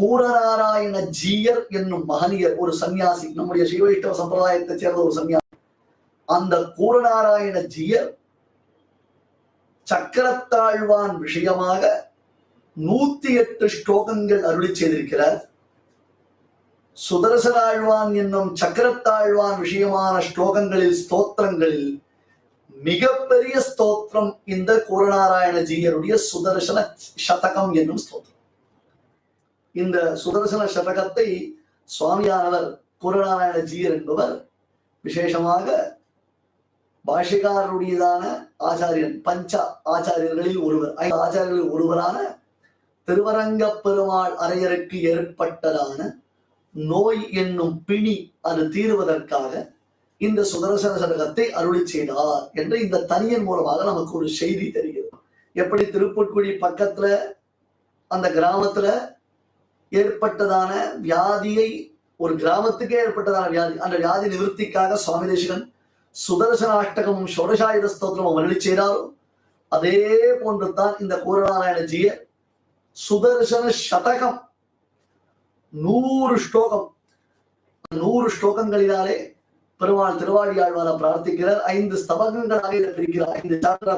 கூரநாராயண ஜீயர் என்னும் மகனியர் ஒரு சன்னியாசி நம்முடைய ஸ்ரீவைஷ்ணவ சம்பிரதாயத்தை சேர்ந்த ஒரு சன்னியாசி அந்த கூரநாராயண ஜீயர் சக்கரத்தாழ்வான் விஷயமாக நூத்தி எட்டு ஸ்லோகங்கள் அருளி செய்திருக்கிறார். சுதர்சனாழ்வான் என்னும் சக்கரத்தாழ்வான் விஷயமான ஸ்லோகங்களில் ஸ்தோத்திரங்களில் மிகப்பெரிய ஸ்தோத்திரம் இந்த கூரநாராயண ஜீயருடைய சுதர்சன சதகம் என்னும் ஸ்தோத்திரம். இந்த சுதர்சன சதகத்தை சுவாமியானவர் குரநாராயண ஜீயர் என்பவர் விசேஷமாக பாஷிகாரருடையதான ஆச்சாரியன் பஞ்ச ஆச்சாரியர்களில் ஒருவர் ஐந்து ஆச்சாரியர்களில் ஒருவரான திருவரங்க பெருமாள் அரையருக்கு ஏற்பட்டதான நோய் என்னும் பிணி அது தீர்வதற்காக இந்த சுதர்சன சதகத்தை அருளி செய்தார் என்று இந்த தனியன் மூலமாக நமக்கு ஒரு செய்தி தெரிகிறது. எப்படி திருப்புட்குழி பக்கத்துல அந்த கிராமத்துல ஏற்பட்டதான வியாதியை ஒரு கிராமத்துக்கே ஏற்பட்டதான வியாதி அந்த வியாதி நிவர்த்திக்காக சுவாமி தேசிகன் சுதர்சனாஷ்டகமும் ஷோடசாயுத ஸ்தோத்திரமும் அருளி செய்தாரோ அதே போன்று தான் இந்த கூரநாராயணஜிய சுதர்சன சதகம் நூறு ஸ்லோகம். நூறு ஸ்லோகங்களினாலே பெருமாள் திருவாழியாழ்வார பிரார்த்திக்கிறார். ஐந்து ஸ்தபகங்களாக இதை பிரிக்கிறார். ஐந்து சாப்டரா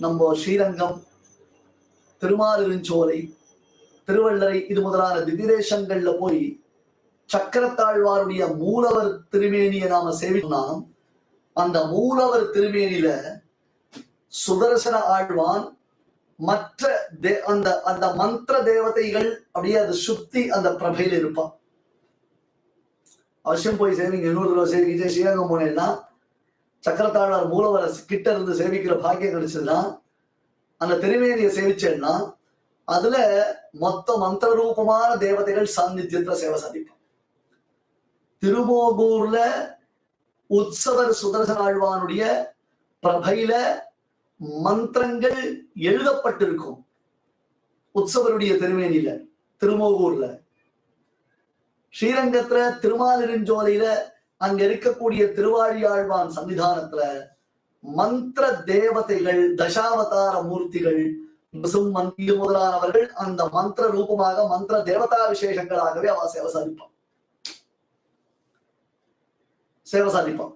நம்ம ஸ்ரீரங்கம் திருமாலிருஞ்சோலை திருவள்ளரை இது முதலான திதிரேஷங்கள்ல போய் சக்கரத்தாழ்வாருடைய மூலவர் திருமேனியை நாம சேவிக்கணும். அந்த மூலவர் திருமேனியில சுதர்சன ஆழ்வான் மற்ற தே- அந்த அந்த மந்திர தேவதைகள் அப்படியே அது சுத்தி அந்த பிரபையில இருப்பான் அவசியம் போய் சேவிங்க இன்னொரு தடவை சேவிக்கிச்சு ஸ்ரீரங்கம் போனேன்னா சக்கரத்தாழ்வார் மூலவரை கிட்ட இருந்து சேவிக்கிற பாக்கியம் கிடைச்சதுன்னா அந்த திருமேனியை சேவிச்சேன்னா அதுல மொத்த மந்திர ரூபமான தேவதைகள் சாநித்தியத்துல சேவை சாதிப்பான் திருமோகூர்ல உற்சவர் சுதர்சன் ஆழ்வானுடைய பிரபையில மந்திரங்கள் எழுதப்பட்டிருக்கும். உற்சவருடைய திருமேனியில திருமோகூர்ல. ஸ்ரீரங்கத்துல திருமாலிருஞ்சோலையில அங்க இருக்கக்கூடிய திருவாழியாழ்வான் சன்னிதானத்துல மந்திர தேவதைகள் தசாவதார மூர்த்திகள் பசும் மந்திய முதலானவர்கள் அந்த மந்திர ரூபமாக மந்திர தேவதா விசேஷங்களாகவே அவ சேவை சாதிப்பான் சேவை சாதிப்பான்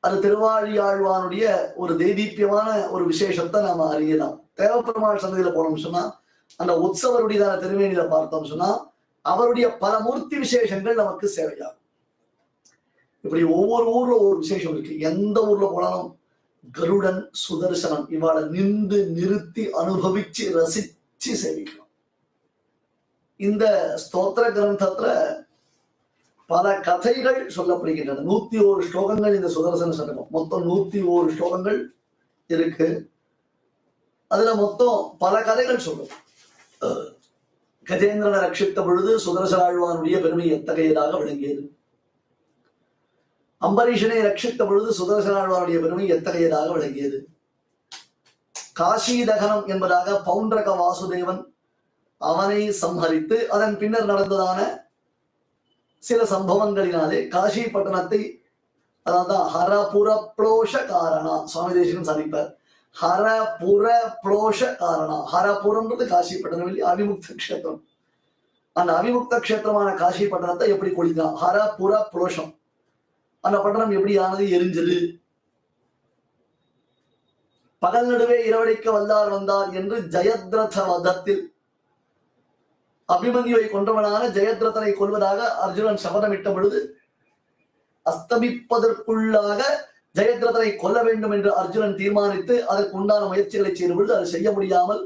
அது திருவாழியாழ்வானுடைய ஒரு தேதீப்பியமான ஒரு விசேஷத்தை நாம அறியலாம். தேவப்பெருமாள் சன்னதியில போனோம் சொன்னா அந்த உற்சவருடையதான திருமேனியில பார்த்தோம் சொன்னா அவருடைய பல மூர்த்தி விசேஷங்கள் நமக்கு சேவையாகும். இப்படி ஒவ்வொரு ஊர்ல ஒவ்வொரு விசேஷம் இருக்கு. எந்த ஊர்ல போனாலும் கருடன் சுதர்சனம் இவாளை நின்று நிறுத்தி அனுபவிச்சு ரசிச்சு சேவிக்கணும் இந்த ஸ்தோத்திர கிரந்தத்துல பல கதைகள் சொல்லப்படுகின்றன நூத்தி ஓரு ஸ்லோகங்கள் இந்த சுதர்சன சதகம் மொத்தம் நூத்தி ஓரு ஸ்லோகங்கள் இருக்கு அதுல மொத்தம் பல கதைகள் சொல்லும் கஜேந்திரனை ரட்சித்த பொழுது சுதர்சன ஆழ்வானுடைய பெருமை எத்தகையதாக விளங்கியது அம்பரீஷனை ரட்சித்த பொழுது சுதர்சனாழ்வாருடைய பெருமை எத்தகையதாக விளங்கியது? காஷி தகனம் என்பதாக பவுண்டரக வாசுதேவன் அவனை சம்ஹரித்து அதன் பின்னர் நடந்ததான சில சம்பவங்களினாலே காஷி பட்டணத்தை அதாவது ஹரபுர புளோஷ காரணா சுவாமி தேசிகன் சாதிப்பார் ஹரபுர புளோஷ காரணா ஹரபுரம்ன்றது காஷி பட்டணம் இல்லை அபிமுக்த கஷேத்திரம். அந்த அபிமுக்த கஷேத்திரமான காஷி பட்டணத்தை எப்படி கொளிக்கலாம்? ஹரபுர புளோஷம் அந்த பட்டணம் எப்படி ஆனது எரிஞ்சது. பகல் நடுவே இரவடைக்க வல்லார் வந்தார் என்று ஜெயத்ரத வதத்தில் அபிமன்யுவை கொன்றவனான ஜெயத்ரதனை கொல்வதாக அர்ஜுனன் சபதமிட்ட பொழுது அஸ்தமிப்பதற்குள்ளாக ஜெயத்ரதனை கொல்ல வேண்டும் என்று அர்ஜுனன் தீர்மானித்து அதற்கு உண்டான முயற்சிகளை செய்த பொழுது அதை செய்ய முடியாமல்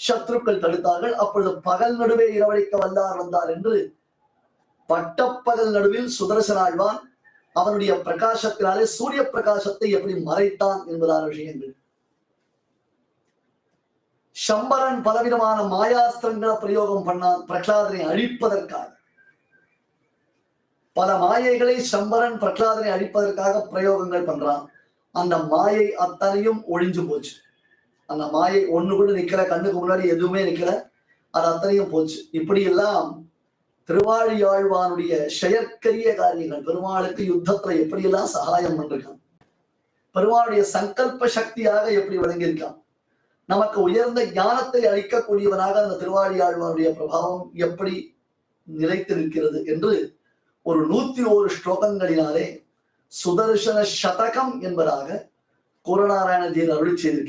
சத்ருக்கள் தடுத்தார்கள். அப்பொழுது பகல் நடுவே இரவழைக்க வல்லார் வந்தார் என்று பட்டப்பகல் நடுவில் சுதர்சன் ஆழ்வான் அவனுடைய பிரகாசத்தினாலே சூரிய பிரகாசத்தை எப்படி மறைத்தான் என்பதான விஷயங்கள். சம்பரன் பலவிதமான மாயாஸ்திரங்களை பிரயோகம் பண்ணான் பிரகலாதனை அழிப்பதற்காக. பல மாயைகளை சம்பரன் பிரகலாதனை அழிப்பதற்காக பிரயோகங்கள் பண்றான். அந்த மாயை அத்தனையும் ஒழிஞ்சு போச்சு. அந்த மாயை ஒண்ணு கூட நிக்கல கண்ணுக்கு முன்னாடி எதுவுமே நிக்கல அது அத்தனையும் போச்சு. இப்படி எல்லாம் திருவாழியாழ்வானுடைய செயற்கரிய காரியங்கள். பெருமாளுக்கு யுத்தத்துல எப்படியெல்லாம் சகாயம் பண்றான் பெருமாளுடைய சங்கல்ப சக்தியாக எப்படி விளங்கியிருக்கான்? நமக்கு உயர்ந்த ஞானத்தை அளிக்கக்கூடியவனாக அந்த திருவாழியாழ்வானுடைய பிரபாவம் எப்படி நிலைத்திருக்கிறது என்று ஒரு நூத்தி ஓரு ஸ்லோகங்களினாலே சுதர்சன சதகம் என்பதாக குரநாராயணஜீர் அருளி செய்திருக்கிறார்.